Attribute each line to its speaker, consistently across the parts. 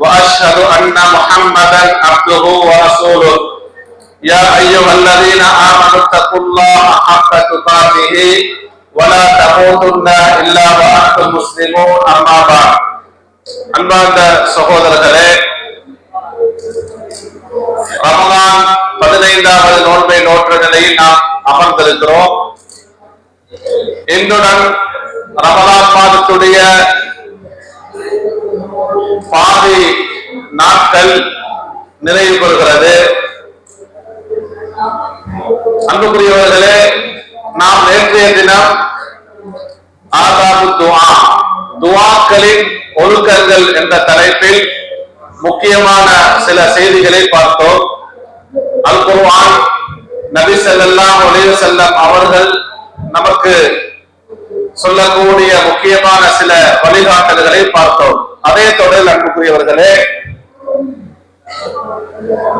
Speaker 1: وأشهد أن محمدا عبده ورسوله يا أيها الذين آمنوا اتقوا الله حق تقاته ولا تموتن إلا وأنتم مسلمون أما بعد அன்பார்ந்த சகோதரர்களே ரமலான் பதினைந்தாவது நோன்பை நோற்ற நிலையில் நாம் அமர்ந்திருக்கிறோம் இன்றுடன் ரமலான் மாதத்துடைய பாதி நாட்கள் நிறைவு பெறுகிறது. அன்புக்குரியவர்களே நாம் நேற்றைய தினம் ஆதாபு துவா துவாக்களின் ஒழுக்கங்கள் என்ற தலைப்பில் முக்கியமான சில செய்திகளை பார்த்தோம். அல் நபி செல்லாம் அலைஹி செல்லம் அவர்கள் நமக்கு சொல்லக்கூடிய முக்கியமான சில வழிகாட்டல்களை பார்த்தோம். அதே தொடரில் அன்புக்குரியவர்களே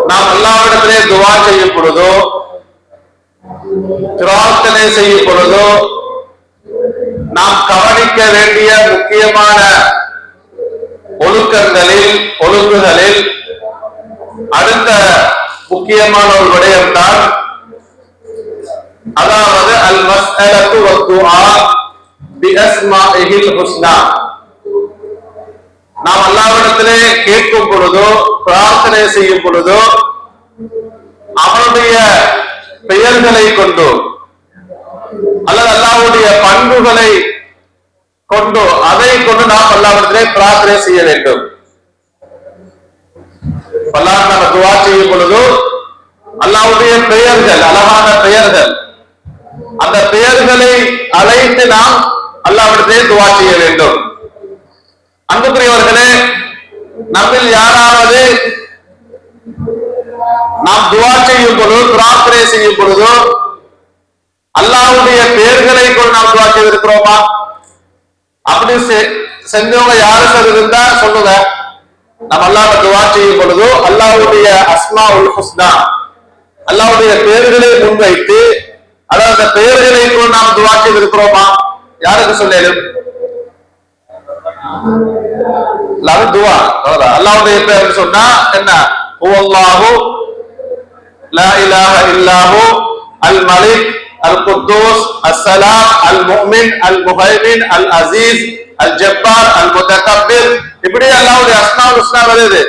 Speaker 1: நாம் எல்லாவிடத்திலே துவா செய்யும் பொழுதோ பிரார்த்தனை செய்யும் பொழுதோ நாம் கவனிக்க வேண்டிய முக்கியமான ஒழுக்கங்களில் ஒழுங்குகளில் அடுத்த முக்கியமான ஒரு விடயம்தான் அதாவது அல் மஸ்அலத்து வத்துஆ பிஅஸ்மாஇஹில் ஹுஸ்னா நாம் அல்லாவிடத்திலே கேட்கும் பொழுதோ பிரார்த்தனை செய்யும் பொழுதோ அவனுடைய பெயர்களை கொண்டோ அல்லது அல்லாவுடைய பண்புகளை கொண்டோ அதை கொண்டு நாம் அல்லாவிடத்திலே பிரார்த்தனை செய்ய வேண்டும். அல்லாஹ் நம்ம துவா செய்யும் பொழுதோ அல்லாவுடைய பெயர்கள் அழகான பெயர்கள் அந்த பெயர்களை அழைத்து நாம் அல்லாவிடத்திலே துவா செய்ய வேண்டும். அன்புக்குரியவர்களே நம்மில் யாராவது நாம் துவா செய்யும் பொழுது பிரார்த்தனை செய்யும் பொழுதோ அல்லாவுடைய பெயர்களை கொண்டு நாம் துவா செய்திருக்கிறோமா? அப்படி செ- செஞ்சவங்க யாரு சார் இருந்தா சொல்லுங்க. நம்ம அல்லாஹ் துவா செய்யும் பொழுதோ அல்லாவுடைய அஸ்மா உல் ஹுஸ்னா அல்லாவுடைய பெயர்களை முன்வைத்து அதாவது அந்த பெயர்களை கொண்டு நாம் துவா செய்திருக்கிறோமா? யாருக்கு சொல்லேன் அது துவா. அவ்வளவுதான். அல்லாஹ்வுடைய பேர் சொன்னா என்ன? ஹுவல்லாஹு லா இலாஹ இல்லாஹு அல் மலிக் அல் குத்தூஸ் அஸ்ஸலாம் அல் முஃமின் அல் முஹைமின் அல் அசீஸ் அல் ஜப்பார் அல் முத்தகப்பிர் இப்படி அல்லாஹ்வுடைய அஸ்மாவுல் ஹுஸ்னா வருது.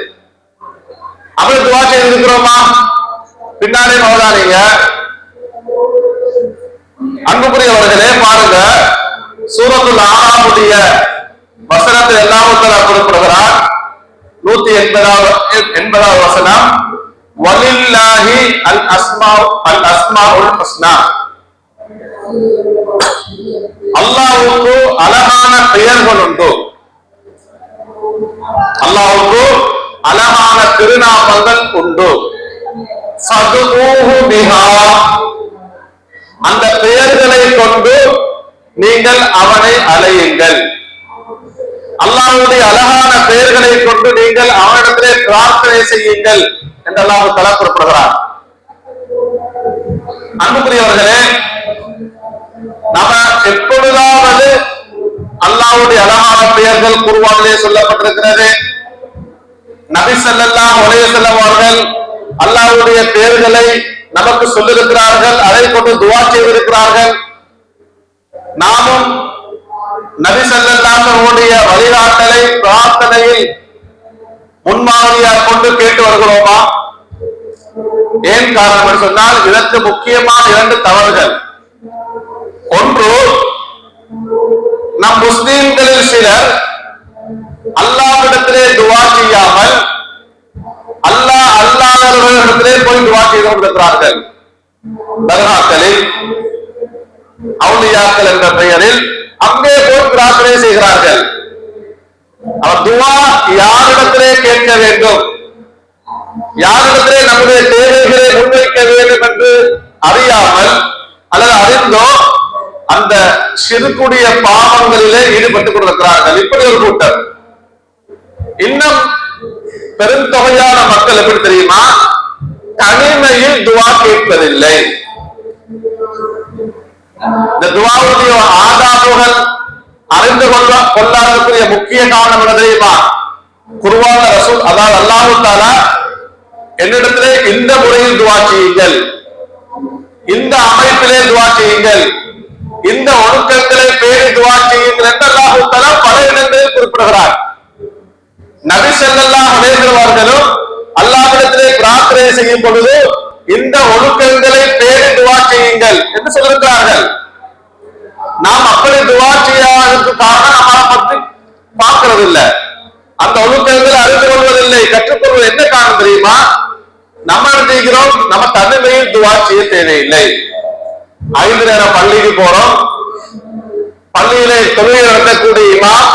Speaker 1: அப்படி துவா செய்து இருக்கிறோமா? பின்னாடி நோடாதீங்க. அன்புக்குரியவர்களே பாருங்க. சூரத்துல் ஆறாமுடைய வசனத்தில் எல்லாமத்தலா குறிப்பிடுகிறார் நூத்தி எண்பதாவது எண்பதாவது வசனம் வலில்லாஹி அல் அஸ்மா அல் அஸ்மா உல் ஹஸ்னா. அல்லாவுக்கு அழகான பெயர்கள் உண்டு. அல்லாவுக்கு அழகான திருநாமங்கள் உண்டு. ஃபதுஊஹு பிஹா. அந்த பெயர்களை கொண்டு நீங்கள் அவனை அலையுங்கள் அல்லாவுடைய அழகான பெயர்களை கொண்டு நீங்கள் அவனிடத்திலே பிரார்த்தனை செய்யுங்கள் என்று அல்லாஹ் தலா குறிப்பிடுகிறார். அன்புக்குரியவர்களே நாம எப்பொழுதாவது அல்லாவுடைய அழகான பெயர்கள் குருவானிலே சொல்லப்பட்டிருக்கிறது. நபி ஸல்லல்லாஹு உலக செல்லவார்கள் அவர்கள் பெயர்களை நமக்கு சொல்லியிருக்கிறார்கள் அதை கொண்டு துவா செய்திருக்கிறார்கள். நாமும் நபி ஸல்லல்லாஹு வழிகாட்டலை பிரார்த்தனையில் முன்மாதிரியாக கொண்டு கேட்டு வருகிறோமா? ஏன் காரணம் என்று சொன்னால் இதற்கு முக்கியமான இரண்டு தவறுகள். ஒன்று நம் முஸ்லீம்களில் சிலர் அல்லாவிடத்திலே துவா செய்யாமல் அல்லாஹ் அல்லாதவர்களிடத்திலே போய் துவா செய்து கொண்டிருக்கிறார்கள். தர்காக்களில் அவுலியாக்கள் என்ற பெயரில் அங்கே போய் பிரார்த்தனை செய்கிறார்கள். அவர் துவா யாரிடத்திலே கேட்க வேண்டும். யாரிடத்திலே நம்முடைய தேவைகளை முன்வைக்க வேண்டும் என்று அறியாமல் அல்லது அறிந்தோ அந்த சிறுக்குடிய பாவங்களிலே ஈடுபட்டுக் கொண்டிருக்கிறார்கள். இப்படி ஒரு கூட்டம். இன்னும் பெருந்தொகையான மக்கள் எப்படி தெரியுமா? தனிமையில் துவா கேட்பதில்லை. இந்த துவாவுடைய ஆதாரங்கள் அறிந்து கொள்ள கொள்ளாதக்கூடிய முக்கிய காரணம் என்ன தெரியுமா? குருவான ரசூல் அதாவது அல்லாஹு தாலா என்னிடத்திலே இந்த முறையில் துவா செய்யுங்கள். இந்த அமைப்பிலே துவா செய்யுங்கள். இந்த ஒழுக்கத்திலே பேரி துவா செய்யுங்கள் என்று அல்லாஹு தாலா பல இடங்களில் குறிப்பிடுகிறார். நபி செல்லல்லா அலைஹி அல்லாஹிடத்திலே பிரார்த்தனை செய்யும் பொழுது இந்த ஒழுக்கங்களை பேரி துவா செய்யுங்கள் என்று சொல்லியிருக்கிறார்கள் நாம் அப்படி துவா செய்யாததற்கு காரணம் நம்மளை பற்றி பார்க்கிறது இல்லை அந்த ஒழுக்கங்களை அறிந்து கொள்வதில்லை. கற்றுக்கொள்வது என்ன காரணம் தெரியுமா? நம்ம செய்கிறோம்? நம்ம தனிமையில் துவா செய்ய தேவையில்லை. ஐந்து நேரம் பள்ளிக்கு போறோம். பள்ளியிலே தொழில் நடத்தக்கூடிய இமாம்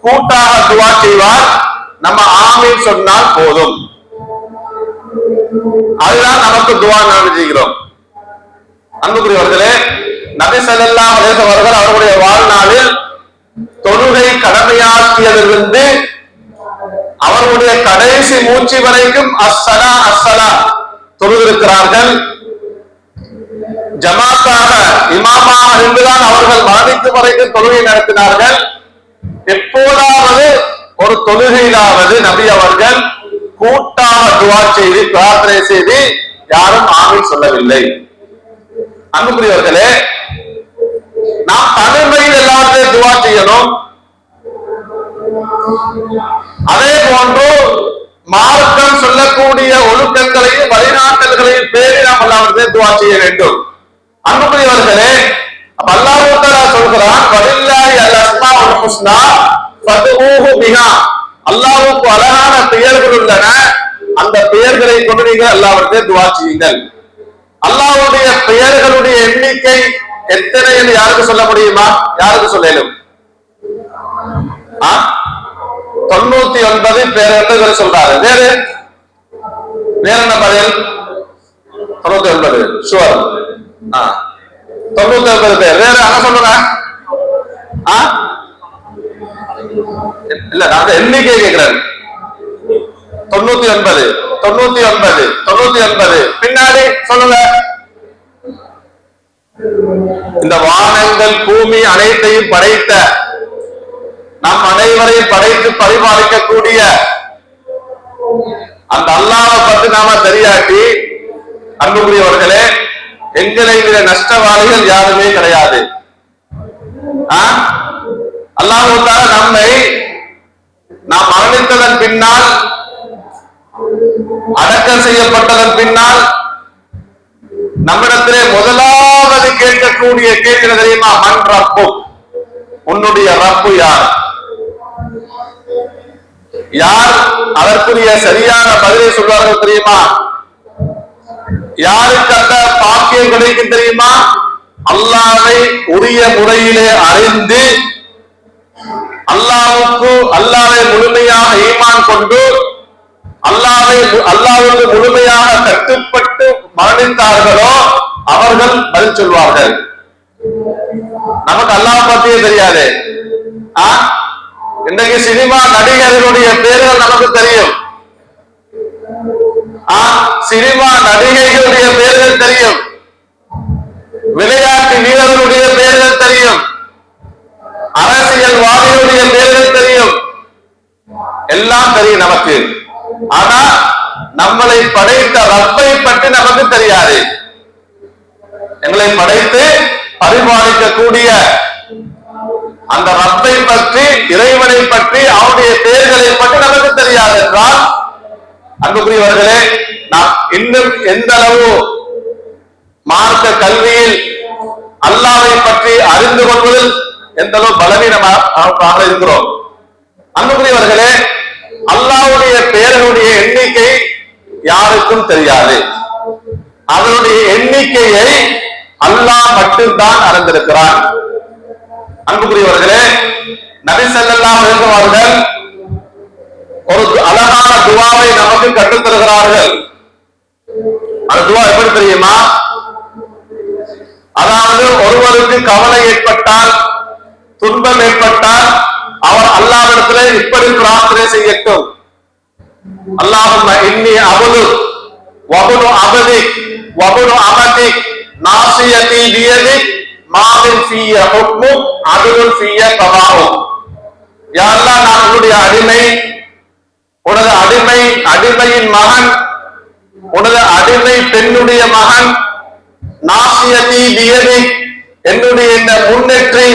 Speaker 1: கூட்டாக துவா செய்வார். நம்ம ஆமீன் சொன்னால் போதும். அதுதான் நமக்கு துவா நினைச்சுக்கிறோம் அன்புக்குரியவர்களே நபி ஸல்லல்லாஹு அவர்கள் அவருடைய வாழ்நாளில் தொழுகை கடமையாக்கியதிலிருந்து அவருடைய கடைசி மூச்சு வரைக்கும் அஸ்ஸலா அஸ்ஸலா தொழுதிருக்கிறார்கள். ஜமாத்தாக இமாமாக இருந்துதான் அவர்கள் மரணிக்கும் வரைக்கும் தொழுகை நடத்தினார்கள். எப்போதாவது ஒரு தொழுகையிலாவது நபி அவர்கள் கூட்டாக துவா செய்து பிரார்த்தனை செய்து யாரும் ஆமீன் சொல்லவில்லை. அன்புக்குரியவர்களே நாம் தனிமையில் எல்லாத்தையும் துவா செய்யணும். அதே போன்று மார்க்கம் சொல்லக்கூடிய ஒழுக்கங்களையும் வழிநாட்டல்களையும் பேரி நாம் எல்லாத்தையும் துவா செய்ய வேண்டும். அன்புக்குரியவர்களே அப்ப அல்லாஹ் சொல்கிறான் வலில்லாஹி அல் அஸ்மாஉல் ஹுஸ்னா ஃபதுஊஹு பிஹா. அல்லாஹ்வுக்கு அழகான பெயர்கள் உள்ளன. அந்த பெயர்களை கொண்டு நீங்கள் அல்லாவிடத்தை துவா செய்யுங்கள். அல்லாஹ்வுடைய பெயர்களுடைய எண்ணிக்கை எத்தனை என்று யாருக்கு சொல்ல முடியுமா? யாருக்கு சொல்லலும்? தொண்ணூத்தி ஒன்பது பேர்கள் சொல்றாரு? வேறு வேற என்ன பதில்? தொண்ணூத்தி ஒன்பது. ஷுவர் தொண்ணூத்தி ஒன்பது பேர். வேற என்ன சொல்லுங்க? ஆ? இல்ல நான் எண்ணிக்கை கேட்கிறேன். தொண்ணூத்தி ஒன்பது தொண்ணூத்தி ஒன்பது தொண்ணூத்தி ஒன்பது. பின்னாடி சொல்லுங்க. இந்த வானங்கள் பூமி அனைத்தையும் படைத்த நம் அனைவரையும் படைத்து பரிபாலிக்கக்கூடிய அந்த அல்லாஹ்வை பத்தி நாம தெரியாட்டி அன்புக்குரியவர்களே எங்களை விட நஷ்டவாளிகள் யாருமே கிடையாது. அல்லாஹால நம்மை நாம் மரணித்ததன் பின்னால் அடக்கம் செய்யப்பட்டதன் பின்னால் நம்மிடத்திலே முதலாவது கேட்கக்கூடிய கேள்வி தெரியுமா? மண் ரப்பு. உன்னுடைய ரப்பு யார்? யார் அதற்குரிய சரியான பதிலை சொல்வார்கள் தெரியுமா? யாருக்கு அந்த பாக்கியம் கிடைக்கும் தெரியுமா? அல்லாவை உரிய முறையிலே அறிந்து அல்லாவுக்கு அல்லாவை முழுமையாக ஈமான் கொண்டு அல்லாவை அல்லாவுக்கு முழுமையாக கட்டுப்பட்டு மரணித்தார்களோ அவர்கள் பதில் சொல்வார்கள். நமக்கு அல்லாஹ் பத்தியே தெரியாது. இன்றைக்கு சினிமா நடிகர்களுடைய பேர்கள் நமக்கு தெரியும். சினிமா நடிகைகளுடைய பேர்கள் தெரியும். விளையாட்டு வீரர்களுடைய பேர்கள் தெரியும். அரசியல்வாதியுடைய பேர்கள் தெரியும். எல்லாம் தெரியும் நமக்கு. ஆனா நம்மளை படைத்த ரப்பை பற்றி நமக்கு தெரியாது. எங்களை படைத்து பரிபாலிக்கக்கூடிய அந்த ரப்பை பற்றி இறைவனை பற்றி அவருடைய பெயர்களை பற்றி நமக்கு தெரியாது என்றால் அன்புக்குரியவர்களே நாம் இன்னும் எந்த அளவு மார்க்க கல்வியில் அல்லாவை பற்றி அறிந்து கொள்வதில் எந்த அளவு பலவீனமாக இருக்கிறோம்? அன்புக்குரியவர்களே அல்லாவுடைய பெயர்களுடைய எண்ணிக்கை யாருக்கும் தெரியாது. அதனுடைய எண்ணிக்கையை அல்லாஹ் மட்டும்தான் அறிந்திருக்கிறான். அன்புக்குரியவர்களே நபி செல்லாம் அலைஹி அவர்கள் ஒரு அழகான துவாவை நமக்கு கற்றுத் தருகிறார்கள். அந்த துவா எப்படி தெரியுமா? அதாவது ஒருவருக்கு கவலை ஏற்பட்டால் துன்பம் ஏற்பட்டால் அவர் அல்லாவிடத்திலே இப்படி பிரார்த்தனை செய்யட்டும். அல்லாஹும்ம இன்னி அபுது வபுனு அபதி வபுனு அபதி நாசியதி வியதி மாவின் ஃபீய ஹுக்மு அதுலுன் ஃபீய கவாஹு யாரெல்லாம் நான் உன்னுடைய அடிமை உனது அடிமை அடிமையின் மகன் உனது அடிமை பெண்ணுடைய மகன் நாசியதி வியதி என்னுடைய இந்த முன்னேற்றி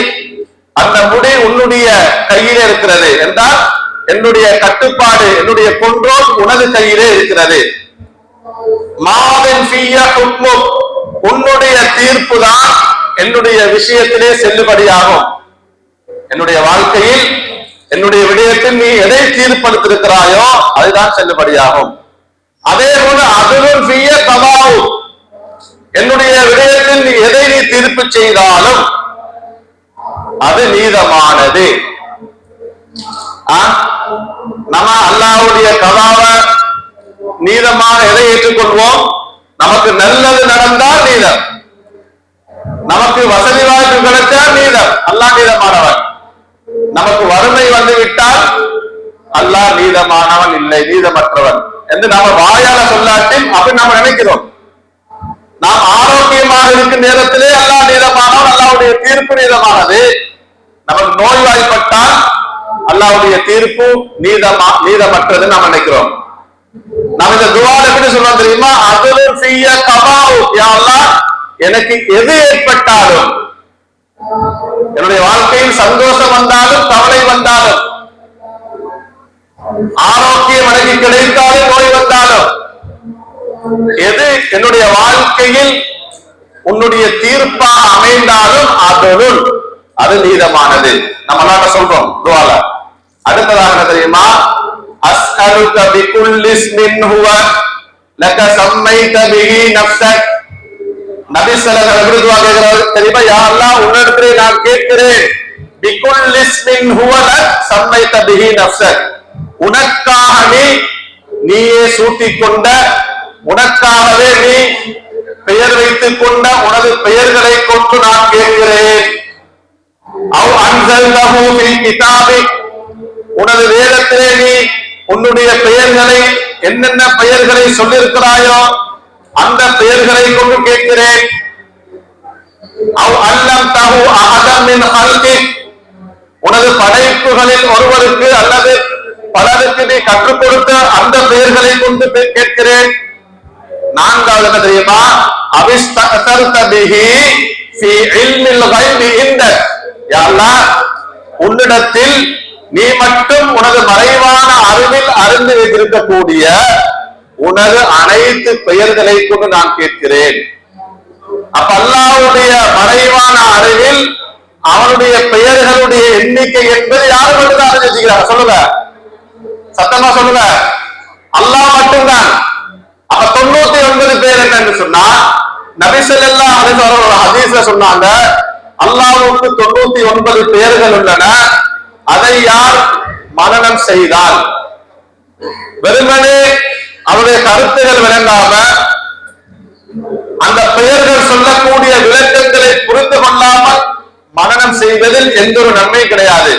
Speaker 1: அந்த முடி உன்னுடைய கையிலே இருக்கிறது. என்றால் என்னுடைய கட்டுப்பாடு என்னுடைய கொன்றோல் உனது கையிலே இருக்கிறது. மாவின் உன்னுடைய தீர்ப்பு தான் என்னுடைய விஷயத்திலே செல்லுபடியாகும். என்னுடைய வாழ்க்கையில் என்னுடைய விடயத்தில் நீ எதை தீர்ப்படுத்திருக்கிறாயோ அதுதான் செல்லுபடியாகும். அதே போல அதுவும் ஃபிய தபாவு என்னுடைய விடயத்தில் நீ எதை நீ தீர்ப்பு செய்தாலும் அது நீதமானது நம்ம அல்லாஹ்வுடைய கதாவை நீதமான எதை ஏற்றுக்கொள்வோம்? நமக்கு நல்லது நடந்தால் நீதம். நமக்கு வசதி வாய்ப்பு கிடைத்தால் நீதம். அல்லாஹ் நீதமானவன். நமக்கு வறுமை வந்து விட்டால் அல்லாஹ் நீதமானவன் இல்லை நீதமற்றவன். என்று நாம வாயால சொல்லாட்டி அப்படி நாம நினைக்கிறோம். நாம் ஆரோக்கியமாக இருக்கும் நேரத்திலே அல்லாஹ் நீதமானவன் அல்லாவுடைய தீர்ப்பு நீதமானது நமக்கு நோய்வாய்ப்பட்டால் அல்லாவுடைய தீர்ப்பு நீதமா நீதமற்றது நாம் நினைக்கிறோம். நாம் இந்த துவால எப்படி சொல்றோம் தெரியுமா? அதுவும் செய்ய கபாவு எனக்கு எது ஏற்பட்டாலும் என்னுடைய வாழ்க்கையில் சந்தோஷம் வந்தாலும் கவலை வந்தாலும் ஆரோக்கியம் எனக்கு கிடைத்தாலும் நோய் வந்தாலும் எது என்னுடைய வாழ்க்கையில் உன்னுடைய தீர்ப்பாக அமைந்தாலும் அதனுள் அது நீதமானது. நம்ம நாட்ட சொல்றோம் துவால. அடுத்ததாக தெரியுமா? அஸ்அலுக பிகுல்லி இஸ்மின் ஹுவ லக சம்மைத பிஹி நஃப்ஸக். நபி ஸல்லல்லாஹு அலைஹி வஸல்லம் கேக்குறாரு தெரியுமா? யா அல்லாஹ் உன்னிடத்திலே நான் கேட்கிறேன். பிகுல்லி இஸ்மின் ஹுவ லக சம்மைத பிஹி நஃப்ஸக். உனக்காக நீ நீயே சூட்டிக் கொண்ட உனக்காகவே நீ பெயர் வைத்துக் கொண்ட உனது பெயர்களை கொண்டு நான் கேட்கிறேன். அவ் அன்சல்தஹு கிதாபி. உனது வேதத்திலே நீ உன்னுடைய பெயர்களை என்னென்ன பெயர்களை சொல்லியிருக்கிறாயோ அந்த பெயர்களை கொண்டு கேட்கிறேன். அவ் அல்லம் தகு அஹதம் மின் உனது படைப்புகளில் ஒருவருக்கு அல்லது பலருக்கு நீ கற்றுக் கொடுத்த அந்த பெயர்களை கொண்டு கேட்கிறேன். நான்காவது என்ன தெரியுமா? அவிஸ்தகர்த பிஹி ஃபி இல்மில் கைபி இந்தக் உன்னிடத்தில் நீ மட்டும் உனது மறைவான அறிவில் அறிந்து வைத்திருக்கக்கூடிய உனது அனைத்து பெயர்களை கொண்டு நான் கேட்கிறேன். அப்ப அல்லாவுடைய மறைவான அறிவில் அவனுடைய பெயர்களுடைய எண்ணிக்கை என்பது யாரு மட்டும்தான் அறிஞ்சு சொல்லுங்க. சத்தமா சொல்லுங்க. அல்லாஹ் மட்டும்தான். அப்ப தொண்ணூத்தி ஒன்பது பேர் என்னன்னு சொன்னா நபிசல்லா ஒரு ஹதீஸ்ல சொன்னாங்க அல்லாவுக்கு தொண்ணூத்தி ஒன்பது பேர்கள் உள்ளன அதை யார் மரணம் செய்தால்? வெறுமனே அவருடைய கருத்துகள் விளங்காம அந்த பெயர்கள் சொல்லக்கூடிய விளக்கங்களை புரிந்து கொள்ளாமல் மரணம் செய்வதில் எந்த ஒரு நன்மை கிடையாது.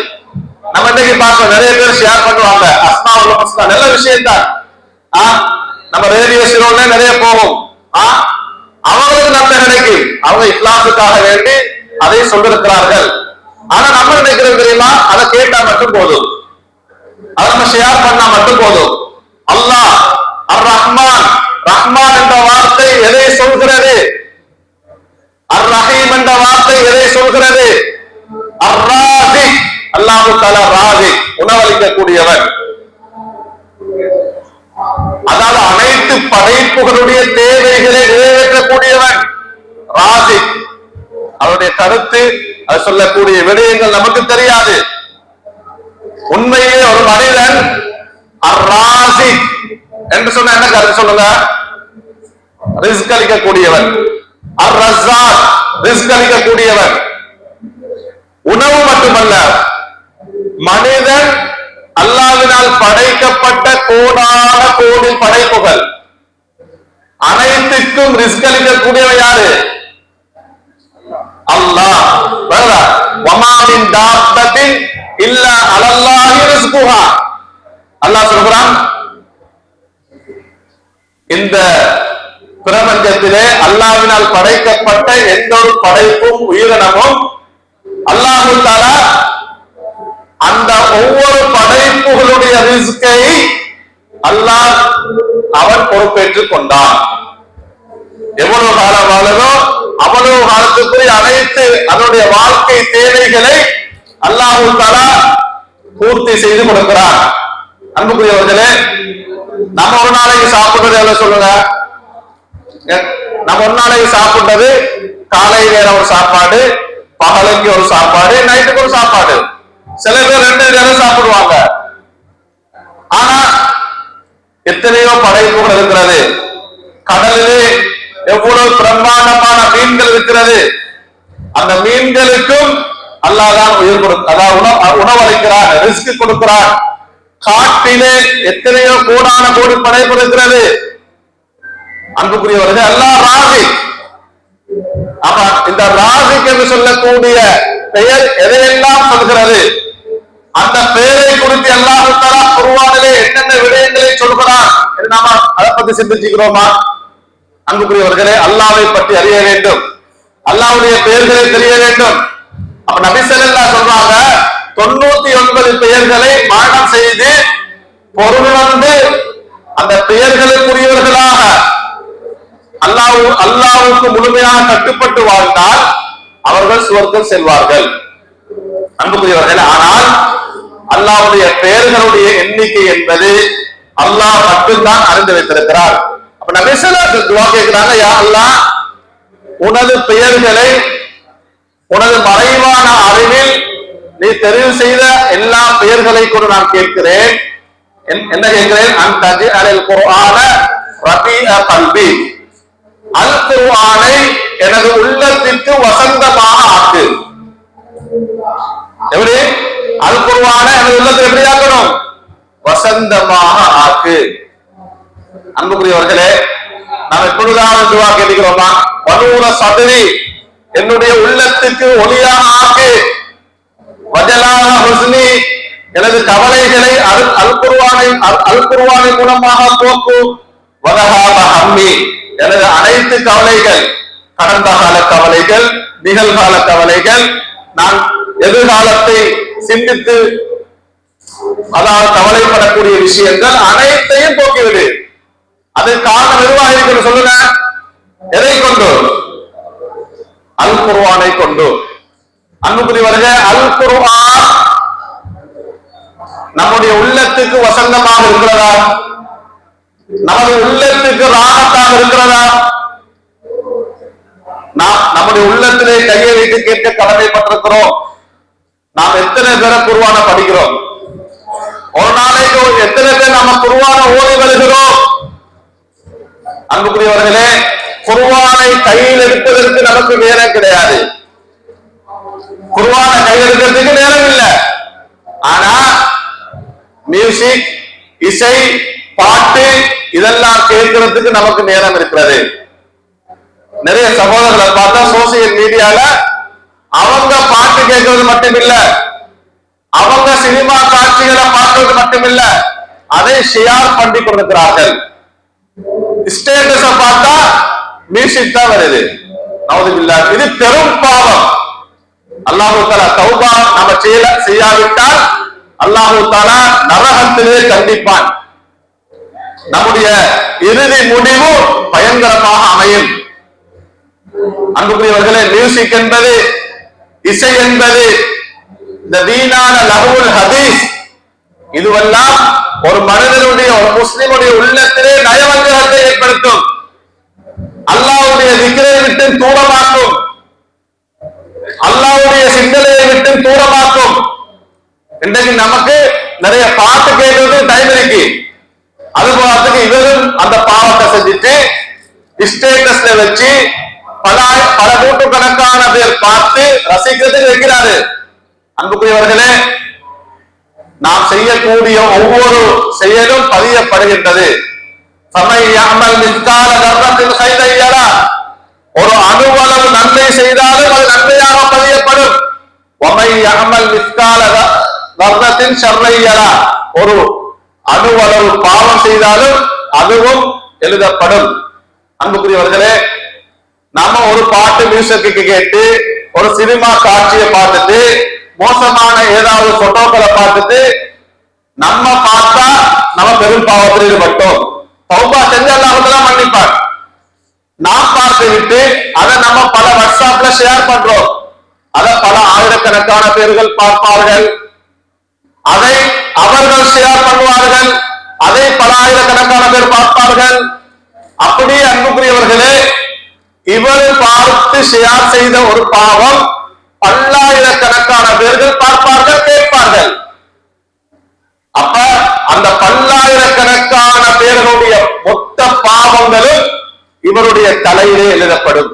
Speaker 1: நம்ம இன்னைக்கு பார்க்க நிறைய பேர் ஷேர் பண்ணுவாங்க. அஸ்மா நல்ல விஷயம் தான் நம்ம ரேடியோ சிரோல நிறைய போகும். அவங்களுக்கு நன்மை கிடைக்கும் அவங்க இஸ்லாத்துக்காக வேண்டி அதை சொல்லிருக்கிறார்கள். ஆனா நம்ம நினைக்கிறது தெரியுமா? அதை கேட்டா மட்டும் போதும். அதை நம்ம ஷேர் பண்ணா மட்டும் போதும். அல்லாஹ் அர் ரஹ்மான் ரஹ்மான் என்ற வார்த்தை எதை சொல்கிறது? அர் ரஹீம் என்ற வார்த்தை எதை சொல்கிறது? அர் ராசி அல்லாஹு தலா ராசி உணவளிக்கக்கூடியவன் அதாவது அனைத்து படைப்புகளுடைய தேவைகளை நிறைவேற்றக்கூடியவன் ராசி அவருடைய கருத்து அது சொல்லக்கூடிய விடயங்கள் நமக்கு தெரியாது. உண்மையிலே ஒரு மனிதன் அராசி என்று சொன்ன என்ன கருத்து சொல்லுங்க? ரிஸ்க் அளிக்கக்கூடியவன். அர் ரஸாக் ரிஸ்க் அளிக்கக்கூடியவன். உணவு மட்டுமல்ல மனிதன் அல்லாவினால் படைக்கப்பட்ட கோடான கோடி படைப்புகள். அனைத்துக்கும் ரிஸ்க் அளிக்கக்கூடியவன் யாரு? அல்லாஹ். வருதா வமாமின் தாபத்தின் இல்ல அலல்லாஹி ரிஸ்குஹா. அல்லாஹ் சொல்றான் இந்த பிரபஞ்சத்திலே அல்லாவினால் படைக்கப்பட்ட எந்த ஒரு படைப்பும் உயிரினமும் அல்லாஹு தாலா அந்த ஒவ்வொரு படைப்புகளுடைய ரிஸ்கை அல்லாஹ் அவன் பொறுப்பேற்றுக் கொண்டான் எவ்வளவு காலம் வாழதோ அவ்வளவு காலத்துக்குரிய அனைத்து அதனுடைய வாழ்க்கை தேவைகளை அல்லாஹு தாலா பூர்த்தி செய்து கொடுக்கிறான் அன்புக்குரியவர்களே நம்ம ஒரு நாளைக்கு சாப்பிடுறது எவ்வளவு சொல்லுங்க? நம்ம ஒரு நாளைக்கு சாப்பிடுறது காலை வேற ஒரு சாப்பாடு பகலுக்கு ஒரு சாப்பாடு நைட்டுக்கு ஒரு சாப்பாடு. சில பேர் ரெண்டு நேரம் சாப்பிடுவாங்க. ஆனா எத்தனையோ படைப்புகள் இருக்கிறது. கடலிலே எவ்வளவு பிரம்மாண்டமான மீன்கள் இருக்கிறது. அந்த மீன்களுக்கும் அல்லாதான் உயிர் கொடுக்க அதாவது உணவு உணவளிக்கிறான் ரிஸ்க் கொடுக்கிறான் காட்டிலே எத்தனையோ கோடான கோடி படைப்பு இருக்கிறது. அன்புக்குரியவர்கள் அல்லாஹ் ராசி ஆமா இந்த ராசிக் என்று சொல்லக்கூடிய பெயர் எதையெல்லாம் சொல்கிறது? அந்த பெயரை குறித்து அல்லாஹ் தலா குருவானிலே என்னென்ன விடயங்களை சொல்கிறான்? என்று நாம அதை பத்தி சிந்திச்சுக்கிறோமா அன்புக்குரியவர்களே அல்லாவை பற்றி அறிய வேண்டும். அல்லாவுடைய பெயர்களை தெரிய வேண்டும். அப்ப நபிசல்லா சொல்றாங்க தொண்ணூத்தி ஒன்பது பெயர்களை மரணம் செய்து பொருள் வந்து அந்த பெயர்களுக்குரியவர்களாக அல்லாஹ் அல்லாஹுக்கு முழுமையாக கட்டுப்பட்டு வாழ்ந்தால் அவர்கள் சுவர்க்கம் செல்வார்கள். அன்புக்குரியவர்கள் ஆனால் அல்லாஹ்வுடைய பெயர்களுடைய எண்ணிக்கை என்பது அல்லாஹ் மட்டும்தான் அறிந்து வைத்திருக்கிறார். அப்ப நபிசல்லா துவா கேட்கிறாங்க யா அல்லாஹ் உனது பெயர்களை உனது மறைவான அறிவில் நீ தெரிவு செய்த எல்லா பெயர்களை கொண்டு நான் கேட்கிறேன். என்- என்ன கேட்கிறேன்? அந்த அலில் குர்ஆன ரபி கல்வி அல் குர்ஆனை எனது உள்ளத்திற்கு வசந்தமாக ஆக்கு. எப்படி? அல் குர்ஆனை எனது உள்ளத்தை எப்படி ஆக்கணும்? வசந்தமாக ஆக்கு. அன்புக்குரியவர்களே நாம் எப்பொழுதாவது துவா கேட்கிறோமா வனூர சதுரி. என்னுடைய உள்ளத்துக்கு ஒளியாக ஆக்கு. வஜலான ஹுஸ்னி. எனது கவலைகளை அல் அல்குருவானை அல் அல்குருவானை மூலமாக போக்கு. வதகாத ஹம்மி. எனது அனைத்து கவலைகள் கடந்த கால கவலைகள் நிகழ்கால கவலைகள் நான் எதிர்காலத்தை சிந்தித்து அதாவது கவலைப்படக்கூடிய விஷயங்கள் அனைத்தையும் போக்கிவிடு. அதன் காரணம் எதுவாக இருக்கிறது சொல்லுங்க? எதை கொண்டு? அல் குருவானை கொண்டு. அன்புக்குரியவர்களே அல் குர்ஆன் நம்முடைய உள்ளத்துக்கு வசந்தமாக இருக்கிறதா? நமது உள்ளத்துக்கு ராகத்தாக இருக்கிறதா? நாம் நம்முடைய உள்ளத்திலே கையை வைத்து கேட்க கடமைப்பட்டிருக்கிறோம். நாம் எத்தனை பேரை குருவான படிக்கிறோம்? ஒரு நாளைக்கு எத்தனை பேர் நம்ம குருவான ஓடி வருகிறோம்? அன்புக்குரியவர்களே குருவானை கையில் எடுப்பதற்கு நமக்கு நேரம் கிடையாது. குருவான கையில் எடுக்கிறதுக்கு நேரம் இல்லை. ஆனா மியூசிக் இசை பாட்டு இதெல்லாம் கேட்கறதுக்கு நமக்கு நேரம் இருக்கிறது. நிறைய சகோதரர்களை பார்த்தா சோசியல் மீடியால அவங்க பாட்டு கேட்கறது மட்டும் இல்ல அவங்க சினிமா காட்சிகளை பார்க்கறது மட்டும் இல்ல அதை ஷியார் பண்ணி கொடுக்கிறார்கள். ஸ்டேட்டஸ பார்த்தா மியூசிக் தான் வருது. நவதுபில்லா. இது பெரும் பாவம். அல்லாஹு தாலா தௌபா நம்ம செய்யல செய்யாவிட்டால் அல்லாஹு தாலா நரகத்திலே கண்டிப்பான். நம்முடைய இறுதி முடிவு பயங்கரமாக அமையும். அன்புக்குரியவர்களே மியூசிக் என்பது இசை என்பது இந்த வீணான லகுல் ஹதீஸ். இதுவெல்லாம் ஒரு மனிதனுடைய ஒரு முஸ்லிமுடைய உள்ளத்திலே நயவஞ்சகத்தை ஏற்படுத்தும். அல்லாவுடைய விக்கிரை விட்டு தூரமாக்கும். அல்லாவுடைய சிந்தனையை விட்டு தூரமாக்கும். இன்றைக்கு நமக்கு நிறைய பாட்டு கேட்கறது டைம் இருக்கு. அது போறதுக்கு இவரும் அந்த பாவத்தை செஞ்சுட்டு ஸ்டேட்டஸ்ல வச்சு பல பல நூற்றுக்கணக்கான பேர் பார்த்து ரசிக்கிறதுக்கு இருக்கிறாரு. அன்புக்குரியவர்களே நாம் செய்யக்கூடிய ஒவ்வொரு செயலும் பதியப்படுகின்றது. ஒரு அணுவளவு நன்மை செய்தாலும் அது நன்மையாக பதியப்படும். ஒரு அணுவளவு பாவம் செய்தாலும் அதுவும் எழுதப்படும். அன்புக்குரியவர்களே நம்ம ஒரு பாட்டு மியூசிக்கு கேட்டு ஒரு சினிமா காட்சியை பார்த்துட்டு மோசமான ஏதாவது போட்டோக்களை பார்த்துட்டு நம்ம பார்த்தா நம்ம பெரும் பாவத்தில் ஈடுபட்டோம் தௌபா செஞ்சு அல்லாஹெல்லாம் மன்னிப்பார். நாம் பார்த்து விட்டு அதை நம்ம பல வாட்ஸ்அப்ல ஷேர் பண்றோம். அதை பல ஆயிரக்கணக்கான பேர்கள் பார்ப்பார்கள். அதை அவர்கள் ஷேர் பண்ணுவார்கள். அதை பல ஆயிரக்கணக்கான பேர் பார்ப்பார்கள். அப்படியே அன்புக்குரியவர்களே இவர் பார்த்து ஷேர் செய்த ஒரு பாவம் பல்லாயிரக்கணக்கான பேர்கள் பார்ப்பார்கள் கேட்பார்கள். அப்ப அந்த பல்லாயிரக்கணக்கான பேர்களுடைய மொத்த பாவங்களும் இவருடைய தலையிலே எழுதப்படும்.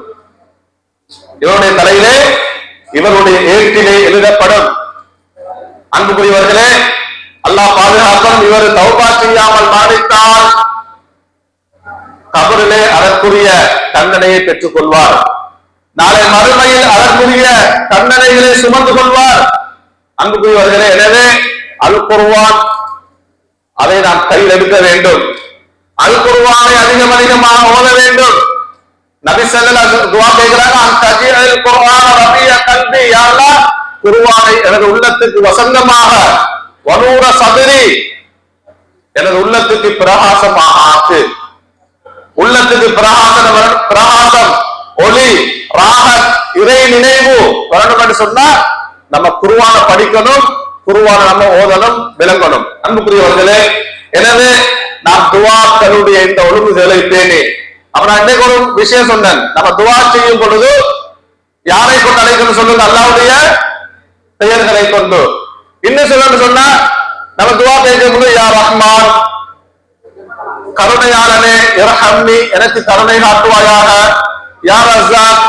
Speaker 1: இவருடைய தலையிலே இவருடைய ஏட்டிலே எழுதப்படும். அன்புக்குரியவர்களே அல்லாஹ் பாதுகாப்பன் இவர் தௌபா செய்யாமல் மாறித்தால் கபரிலே அதற்குரிய தண்டனையை பெற்றுக் கொள்வார் நாளை மறுமையில் அதற்குரிய தண்டனைகளை சுமந்து கொள்வார். அன்புக்குரியவர்களே எனவே அல் அதை நாம் கையில் எடுக்க வேண்டும். அல் குர்வானை அதிகம் அதிகமாக ஓத வேண்டும். நபி ஸல்லல்லாஹு அலைஹி துஆ அந்த தஜீல் குர்ஆன ரபிய கல்வி எனது உள்ளத்துக்கு வசந்தமாக வனூர சதுரி எனது உள்ளத்துக்கு பிரகாசமாக ஆக்கு. உள்ளத்துக்கு பிரகாசம் பிரகாசம் ஒளி ராகத் இறை நினைவு வரணும் என்று சொன்னா நம்ம குருவான படிக்கணும் குருவான நம்ம ஓதணும் விளங்கணும். அன்புக்குரியவர்களே எனவே நாம் துவாக்களுடைய இந்த ஒழுங்குகளை பேணி அப்ப நான் இன்னைக்கு ஒரு விஷயம் சொன்னேன். நம்ம துவா செய்யும் பொழுது யாரை கொண்டு அழைக்கணும் சொல்லுங்க? அல்லாவுடைய பெயர்களை கொண்டு. இன்னும் சொல்லணும்னு சொன்னா நம்ம துவா கேட்கும் பொழுது யா ரஹ்மான் கருணையாளனே இரஹம்மி எனக்கு கருணை காட்டுவாயாக. யார் ரஸாக்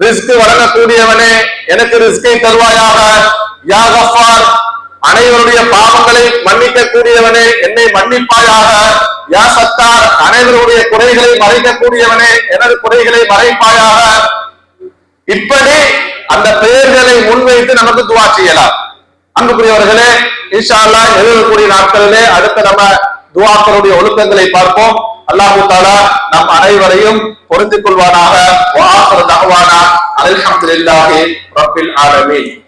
Speaker 1: ரிஸ்க் வழங்கக்கூடியவனே எனக்கு ரிஸ்கை தருவாயாக. யா கஃபார் அனைவருடைய பாவங்களை மன்னிக்க கூடியவனே என்னை மன்னிப்பாயாக. யா சத்தார் அனைவருடைய குறைகளை மறைக்கக்கூடியவனே எனது குறைகளை மறைப்பாயாக. இப்படி அந்த பெயர்களை முன்வைத்து நமக்கு துவா செய்யலாம். அன்புக்குரியவர்களே இன்ஷா அல்லாஹ் எழுதக்கூடிய நாட்களிலே அடுத்த நம்ம துவாக்களுடைய ஒழுக்கங்களை பார்ப்போம். அல்லாஹு தாலா நம் அனைவரையும் பொருந்திக் கொள்வானாக. வாசல் தகவானா அல்ஹம்துலில்லாஹி ரப்பில் ஆலமீன்.